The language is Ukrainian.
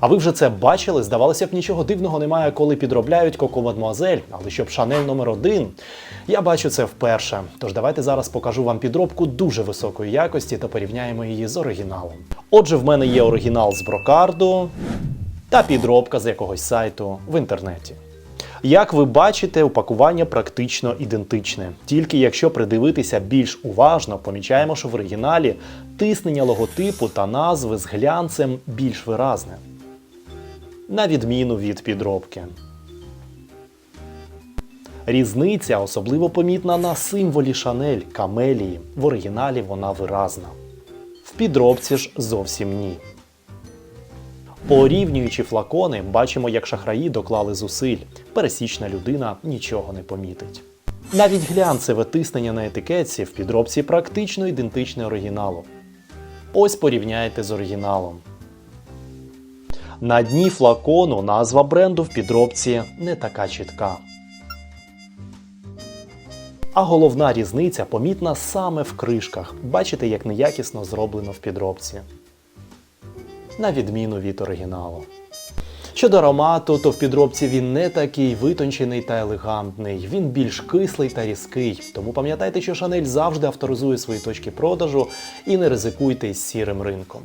А ви вже це бачили? Здавалося б, нічого дивного немає, коли підробляють Коко Мадмуазель, але щоб Шанель номер один. Я бачу це вперше. Тож давайте зараз покажу вам підробку дуже високої якості та порівняємо її з оригіналом. Отже, в мене є оригінал з брокарду та підробка з якогось сайту в інтернеті. Як ви бачите, упакування практично ідентичне. Тільки якщо придивитися більш уважно, помічаємо, що в оригіналі тиснення логотипу та назви з глянцем більш виразне. На відміну від підробки. Різниця особливо помітна на символі Шанель камелії. В оригіналі вона виразна. В підробці ж зовсім ні. Порівнюючи флакони, бачимо, як шахраї доклали зусиль. Пересічна людина нічого не помітить. Навіть глянцеве тиснення на етикетці в підробці практично ідентичне оригіналу. Ось порівняйте з оригіналом. На дні флакону назва бренду в підробці не така чітка. А головна різниця помітна саме в кришках. Бачите, як неякісно зроблено в підробці. На відміну від оригіналу. Щодо аромату, то в підробці він не такий витончений та елегантний, він більш кислий та різкий. Тому пам'ятайте, що Шанель завжди авторизує свої точки продажу і не ризикуйте із сірим ринком.